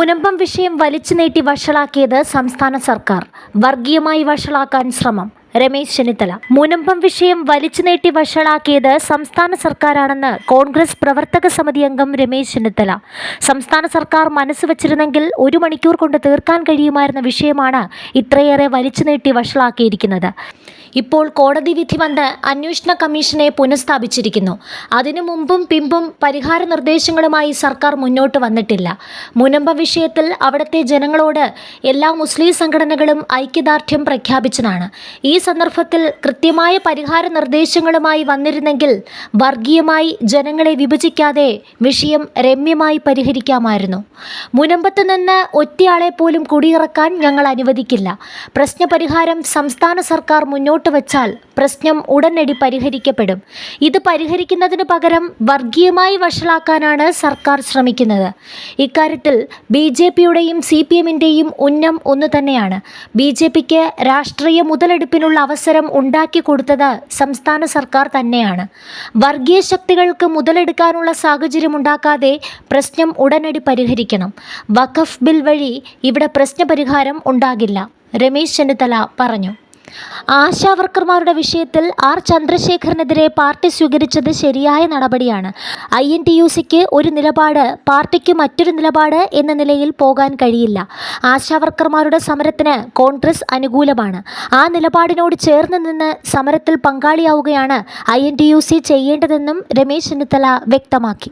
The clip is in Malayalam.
മുനമ്പം വിഷയം വലിച്ചു നീട്ടി വഷളാക്കിയത് സംസ്ഥാന സർക്കാർ. വർഗീയമായി വഷളാക്കാൻ ശ്രമം. രമേശ് ചെന്നിത്തല. മുനമ്പം വിഷയം വലിച്ചു നീട്ടി വഷളാക്കിയത് സംസ്ഥാന സർക്കാരാണെന്ന് കോൺഗ്രസ് പ്രവർത്തക സമിതി അംഗം രമേശ് ചെന്നിത്തല. സംസ്ഥാന സർക്കാർ മനസ്സ് വച്ചിരുന്നെങ്കിൽ ഒരു മണിക്കൂർ കൊണ്ട് തീർക്കാൻ കഴിയുമായിരുന്ന വിഷയമാണ് ഇത്രയേറെ വലിച്ചു നീട്ടി വഷളാക്കിയിരിക്കുന്നത്. ഇപ്പോൾ കോടതി വിധി വന്ന് അന്വേഷണ കമ്മീഷനെ പുനഃസ്ഥാപിച്ചിരിക്കുന്നു. അതിനു മുമ്പും പിമ്പും പരിഹാര നിർദ്ദേശങ്ങളുമായി സർക്കാർ മുന്നോട്ട് വന്നിട്ടില്ല. മുനമ്പ വിഷയത്തിൽ അവിടുത്തെ ജനങ്ങളോട് എല്ലാ മുസ്ലിം സംഘടനകളും ഐക്യദാർഢ്യം പ്രഖ്യാപിച്ചതാണ്. ഈ സന്ദർഭത്തിൽ കൃത്യമായ പരിഹാര നിർദ്ദേശങ്ങളുമായി വന്നിരുന്നെങ്കിൽ വർഗീയമായി ജനങ്ങളെ വിഭജിക്കാതെ വിഷയം രമ്യമായി പരിഹരിക്കാമായിരുന്നു. മുനമ്പത്ത് നിന്ന് ഒറ്റയാളെ പോലും കുടിയിറക്കാൻ ഞങ്ങൾ അനുവദിക്കില്ല. പ്രശ്നപരിഹാരം സംസ്ഥാന സർക്കാർ മുന്നോട്ട് വച്ചാൽ പ്രശ്നം ഉടനടി പരിഹരിക്കപ്പെടും. ഇത് പരിഹരിക്കുന്നതിന് പകരം വർഗീയമായി വഷളാക്കാനാണ് സർക്കാർ ശ്രമിക്കുന്നത്. ഇക്കാര്യത്തിൽ ബി ജെ പിയുടെയും സി പി എമ്മിന്റെയും ഉന്നം ഒന്നു തന്നെയാണ്. ബി ജെ പിക്ക് രാഷ്ട്രീയ മുതലെടുപ്പിനുള്ള അവസരം ഉണ്ടാക്കി കൊടുത്തത് സംസ്ഥാന സർക്കാർ തന്നെയാണ്. വർഗീയ ശക്തികൾക്ക് മുതലെടുക്കാനുള്ള സാഹചര്യം ഉണ്ടാക്കാതെ പ്രശ്നം ഉടനടി പരിഹരിക്കണം. വഖഫ് ബിൽ വഴി ഇവിടെ പ്രശ്നപരിഹാരം ഉണ്ടാകില്ല. രമേശ് ചെന്നിത്തല പറഞ്ഞു. ആശാവർക്കർമാരുടെ വിഷയത്തിൽ ആർ ചന്ദ്രശേഖരനെതിരെ പാർട്ടി സ്വീകരിച്ചത് ശരിയായ നടപടിയാണ്. ഐ എൻ ടി യു സിക്ക് ഒരു നിലപാട് പാർട്ടിക്ക് മറ്റൊരു നിലപാട് എന്ന നിലയിൽ പോകാൻ കഴിയില്ല. ആശാവർക്കർമാരുടെ സമരത്തിന് കോൺഗ്രസ് അനുകൂലമാണ്. ആ നിലപാടിനോട് ചേർന്ന് നിന്ന് സമരത്തിൽ പങ്കാളിയാവുകയാണ് I N T U C ചെയ്യേണ്ടതെന്നും രമേശ് ചെന്നിത്തല വ്യക്തമാക്കി.